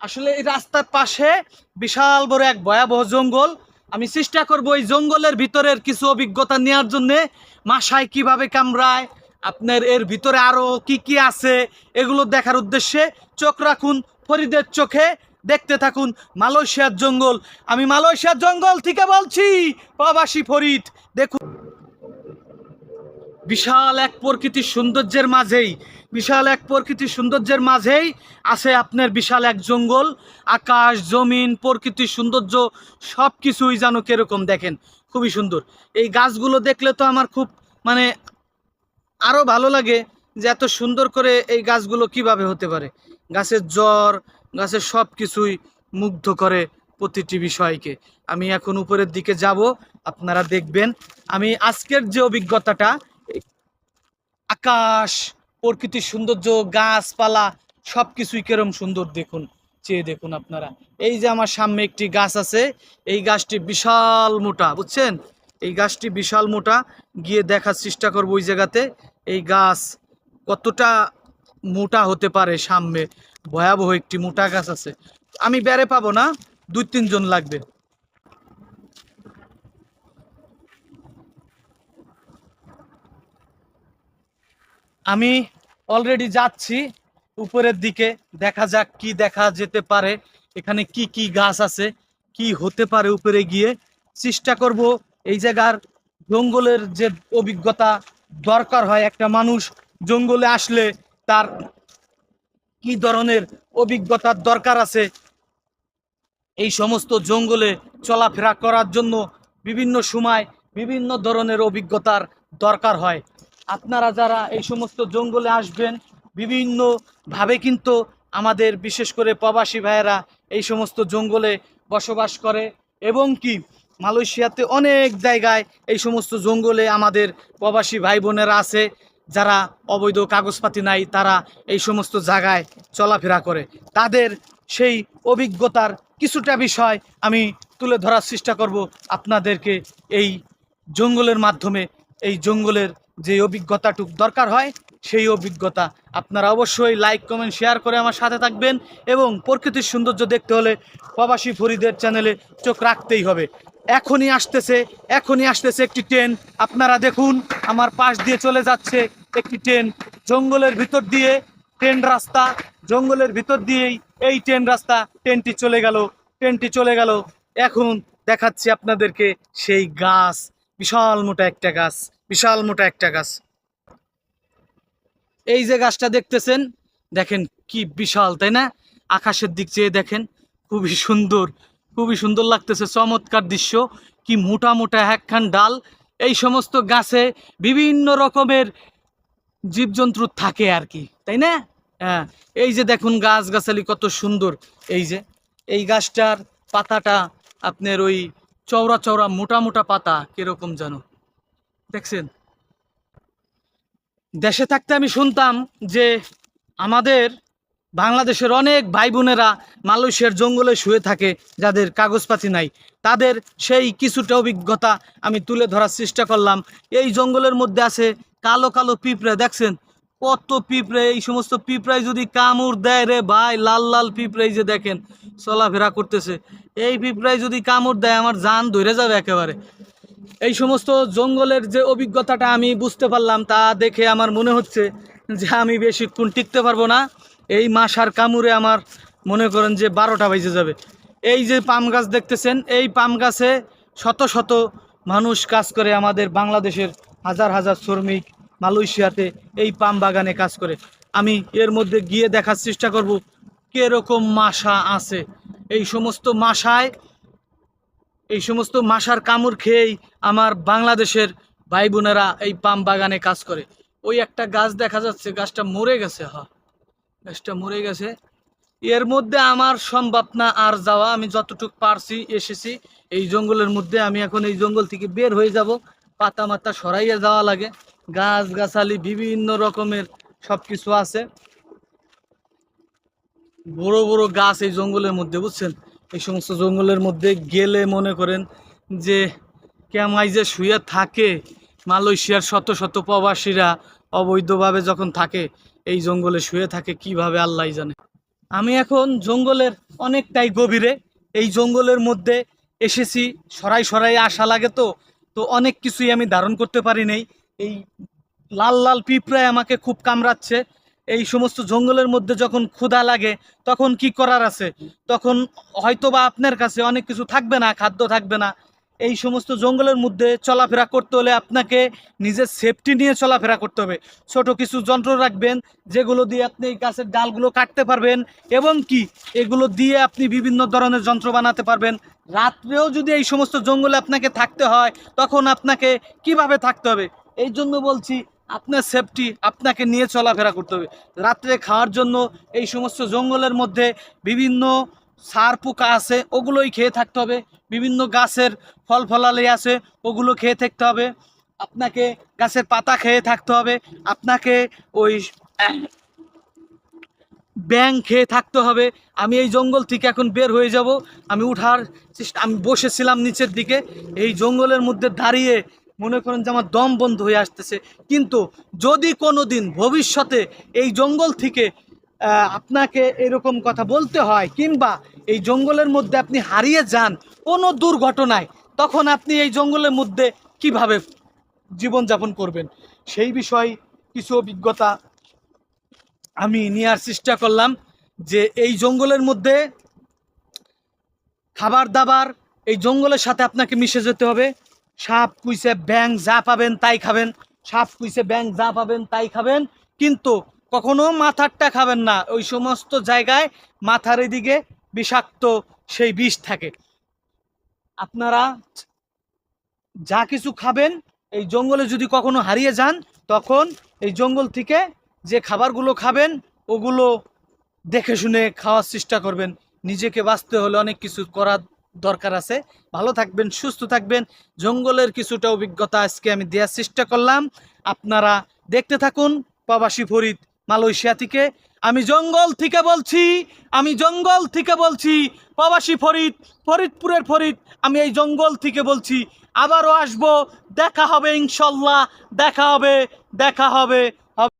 আসলে এই রাস্তার পাশে বিশাল বড় এক ভয়াবহ জঙ্গল। আমি চেষ্টা করব এই জঙ্গলের ভিতরের কিছু অভিজ্ঞতা নেওয়ার জন্যে। মাসায় কীভাবে কামড়ায়, আপনার এর ভিতরে আরও কি কি আছে, এগুলো দেখার উদ্দেশ্যে চোখ রাখুন, ফরিদের চোখে দেখতে থাকুন মালয়েশিয়ার জঙ্গল। আমি মালয়েশিয়ার জঙ্গল থেকে বলছি, প্রবাসী ফরিদ, দেখুন। বিশাল এক প্রকৃতির সৌন্দর্যের মাঝেই বিশাল এক প্রকৃতির সৌন্দর্যের মাঝেই আছে আপনার বিশাল এক জঙ্গল। আকাশ, জমিন, প্রকৃতির সৌন্দর্য সব কিছুই যেন কীরকম দেখেন, খুবই সুন্দর। এই গাছগুলো দেখলে তো আমার খুব মানে আরও ভালো লাগে যে এত সুন্দর করে এই গাছগুলো কীভাবে হতে পারে। গাছের জ্বর, গাছের সব কিছুই মুগ্ধ করে প্রতিটি বিষয়কে। আমি এখন উপরের দিকে যাব, আপনারা দেখবেন। আমি আজকের যে অভিজ্ঞতাটা, আকাশ প্রকৃতির সৌন্দর্য, গাছপালা সব কিছুই কেরম সুন্দর দেখুন, চেয়ে দেখুন আপনারা। এই যে আমার সামনে একটি গাছ আছে, এই গাছটি বিশাল মোটা, বুঝছেন? এই গাছটি বিশাল মোটা, গিয়ে দেখার চেষ্টা করব ওই জায়গাতে। এই গাছ কতটা মোটা হতে পারে সামনে? ভয়াবহ একটি মোটা গাছ আছে। আমি বেড়ে পাবো না, দুই তিনজন লাগবে। আমি অলরেডি যাচ্ছি। উপরের দিকে দেখা যাক কি দেখা যেতে পারে। এখানে কি কি গাছ আছে, কি হতে পারে উপরে গিয়ে। চেষ্টা করব এই জায়গার জঙ্গলের যে অভিজ্ঞতা দরকার হয় একটা মানুষ জঙ্গলে আসলে তার কি ধরনের অভিজ্ঞতার দরকার আছে। এই সমস্ত জঙ্গলে চলাফেরা করার জন্য বিভিন্ন সময় বিভিন্ন ধরনের অভিজ্ঞতার দরকার হয়। আপনারা যারা এই সমস্ত জঙ্গলে আসবেন, বিভিন্নভাবে কিন্তু আমাদের বিশেষ করে প্রবাসী ভাইয়েরা এই সমস্ত জঙ্গলে বসবাস করে এবং কি মালয়েশিয়াতে অনেক জায়গায় এই সমস্ত জঙ্গলে আমাদের প্রবাসী ভাই বোনেরা আছে, যারা অবৈধ কাগজপাতি নাই, তারা এই সমস্ত জায়গায় চলাফেরা করে। তাদের সেই অভিজ্ঞতার কিছুটা বিষয় আমি তুলে ধরার চেষ্টা করব আপনাদেরকে এই জঙ্গলের মাধ্যমে, এই জঙ্গলের যে অভিজ্ঞতাটুক দরকার হয়, সেই অভিজ্ঞতা। আপনারা অবশ্যই লাইক কমেন্ট শেয়ার করে আমার সাথে থাকবেন এবং প্রকৃতির সৌন্দর্য দেখতে হলে প্রবাসী ফরিদের চ্যানেলে চোখ রাখতেই হবে। এখনই আসতেছে এখনই আসতেছে একটি ট্রেন আপনারা দেখুন, আমার পাশ দিয়ে চলে যাচ্ছে একটি ট্রেন জঙ্গলের ভিতর দিয়ে ট্রেন রাস্তা, জঙ্গলের ভিতর দিয়েই এই ট্রেন রাস্তা ট্রেনটি চলে গেল ট্রেনটি চলে গেল। এখন দেখাচ্ছি আপনাদেরকে সেই গাছ। বিশাল মোটা একটা গাছ, বিশাল মোটা একটা গাছ। এই যে গাছটা দেখতেছেন, দেখেন কি বিশাল, তাই না? আকাশের দিক চেয়ে দেখেন, খুবই সুন্দর খুবই সুন্দর লাগতেছে, চমৎকার দৃশ্য, কি মোটা মোটা একখান ডাল। এই সমস্ত গাছে বিভিন্ন রকমের জীবজন্তু থাকে আর কি, তাই না? হ্যাঁ এই যে দেখুন গাছ, গাছালি কত সুন্দর। এই যে, এই গাছটার পাতাটা আপনার ওই চওড়া চওড়া মোটা মোটা পাতা কীরকম যেন। দেখছেন? দেশে থাকতে আমি শুনতাম যে আমাদের বাংলাদেশের অনেক ভাই বোনেরা মালয়েশিয়ার জঙ্গলে শুয়ে থাকে, যাদের কাগজপাতি নাই। তাদের সেই কিছুটা অভিজ্ঞতা আমি তুলে ধরার চেষ্টা করলাম। এই জঙ্গলের মধ্যে আছে কালো কালো পিঁপড়ে, দেখছেন? কত পিঁপড়ে, এই সমস্ত পিঁপড়ায় যদি কামড় দেয় রে ভাই, লাল লাল পিঁপড়াই যে দেখেন, চলাফেরা করতেছে। এই পিঁপড়ায় যদি কামড় দেয়, আমার জান ধরে যাবে একেবারে। এই সমস্ত জঙ্গলের যে অভিজ্ঞতাটা আমি বুঝতে পারলাম, তা দেখে আমার মনে হচ্ছে যে আমি বেশিক্ষণ টিকতে পারব না। এই মাসার কামড়ে আমার মনে করেন যে বারোটা বেজে যাবে। এই যে পাম গাছ দেখতেছেন, এই পাম গাছে শত শত মানুষ কাজ করে আমাদের বাংলাদেশের হাজার হাজার শ্রমিক মালয়েশিয়াতে এই পাম বাগানে কাজ করে। আমি এর মধ্যে গিয়ে দেখার চেষ্টা করব, কীরকম মাসা আছে। এই সমস্ত মাসায় এই সমস্ত মাসার কামড় খেয়েই আমার বাংলাদেশের ভাই বোনেরা এই পাম বাগানে কাজ করে। ওই একটা গাছ দেখা যাচ্ছে, গাছটা মরে গেছে, হা। গাছটা মরে গেছে। এর মধ্যে আমার সম্ভব না আর যাওয়া, আমি যতটুক পারছি, এসেছি। এই জঙ্গলের মধ্যে আমি এখন এই জঙ্গল থেকে বের হয়ে যাব। পাতা মাতা সরাইয়া যাওয়া লাগে। গাছ গাছালি বিভিন্ন রকমের সব কিছু আছে। বড় বড় গাছ এই জঙ্গলের মধ্যে, বুঝছেন? এই সমস্ত জঙ্গলের মধ্যে গেলে মনে করেন যে কেমাই যে শুয়ে থাকে, মালয়েশিয়ার শত শত প্রবাসীরা অবৈধভাবে যখন থাকে, এই জঙ্গলে শুয়ে থাকে, কীভাবে আল্লাহ জানে? আমি এখন জঙ্গলের অনেকটাই গভীরে, এই জঙ্গলের মধ্যে এসেছি, সরাই সরাই আসা লাগে তো তো অনেক কিছুই আমি ধারণ করতে পারি নাই। এই লাল লাল পিঁপড়ায় আমাকে খুব কামড়াচ্ছে। এই সমস্ত জঙ্গলের মধ্যে যখন ক্ষুধা লাগে, তখন কি করার আছে? তখন হয়তো বা আপনার কাছে অনেক কিছু থাকবে না, খাদ্য থাকবে না। এই সমস্ত জঙ্গলের মধ্যে চলাফেরা করতে হলে আপনাকে নিজের সেফটি নিয়ে চলাফেরা করতে হবে। ছোট কিছু যন্ত্র রাখবেন, যেগুলো দিয়ে আপনি এই গাছের ডালগুলো কাটতে পারবেন এবং কি, এগুলো দিয়ে আপনি বিভিন্ন ধরনের যন্ত্র বানাতে পারবেন। রাত্রেও যদি এই সমস্ত জঙ্গলে আপনাকে থাকতে হয়, তখন আপনাকে কীভাবে থাকতে হবে? এই জন্য বলছি আপনার সেফটি আপনাকে নিয়ে চলাফেরা করতে হবে। রাত্রে খাওয়ার জন্য এই সমস্ত জঙ্গলের মধ্যে বিভিন্ন সার পোকা আছে, ওগুলোই খেয়ে থাকতে হবে। বিভিন্ন গাছের ফল ফলালি আছে, ওগুলো খেয়ে থাকতে হবে। আপনাকে গাছের পাতা খেয়ে থাকতে হবে। আপনাকে ওই ব্যাং খেয়ে থাকতে হবে। আমি এই জঙ্গল থেকে এখন বের হয়ে যাব। আমি উঠার আমি বসেছিলাম নিচের দিকে। এই জঙ্গলের মধ্যে দাঁড়িয়ে মনে করেন যে আমার দম বন্ধ হয়ে আসতেছে। কিন্তু যদি কোনো দিন ভবিষ্যতে এই জঙ্গল থেকে আপনাকে এরকম কথা বলতে হয় কিংবা এই জঙ্গলের মধ্যে আপনি হারিয়ে যান কোনো দুর্ঘটনায়, তখন আপনি এই জঙ্গলের মধ্যে কীভাবে জীবনযাপন করবেন? সেই বিষয়ে কিছু অভিজ্ঞতা আমি নেওয়ার চেষ্টা করলাম যে এই জঙ্গলের মধ্যে খাবার দাবার, এই জঙ্গলের সাথে আপনাকে মিশে যেতে হবে। সাপ কুইসে ব্যাং যা পাবেন তাই খাবেন। সাপ কুইসে ব্যাং যা পাবেন তাই খাবেন। কিন্তু কখনো মাথারটা খাবেন না। ওই সমস্ত জায়গায় মাথার এদিকে বিষাক্ত সেই বিষ থাকে। আপনারা যা কিছু খাবেন, এই জঙ্গলে যদি কখনো হারিয়ে যান, তখন এই জঙ্গল থেকে যে খাবারগুলো খাবেন, ওগুলো দেখে শুনে খাওয়ার চেষ্টা করবেন। নিজেকে বাঁচতে হলে অনেক কিছু করার দরকার আছে। ভালো থাকবেন, সুস্থ থাকবেন। জঙ্গলের কিছুটা অভিজ্ঞতা আজকে আমি দেওয়ার চেষ্টা করলাম। আপনারা দেখতে থাকুন প্রবাসী ফরিদ মালয়েশিয়া থেকে। আমি জঙ্গল থেকে বলছি, আমি জঙ্গল থেকে বলছি, প্রবাসী ফরিদ, ফরিদপুরের ফরিদ, আমি এই জঙ্গল থেকে বলছি। আবারও আসব, দেখা হবে ইনশাল্লাহ, দেখা হবে দেখা হবে।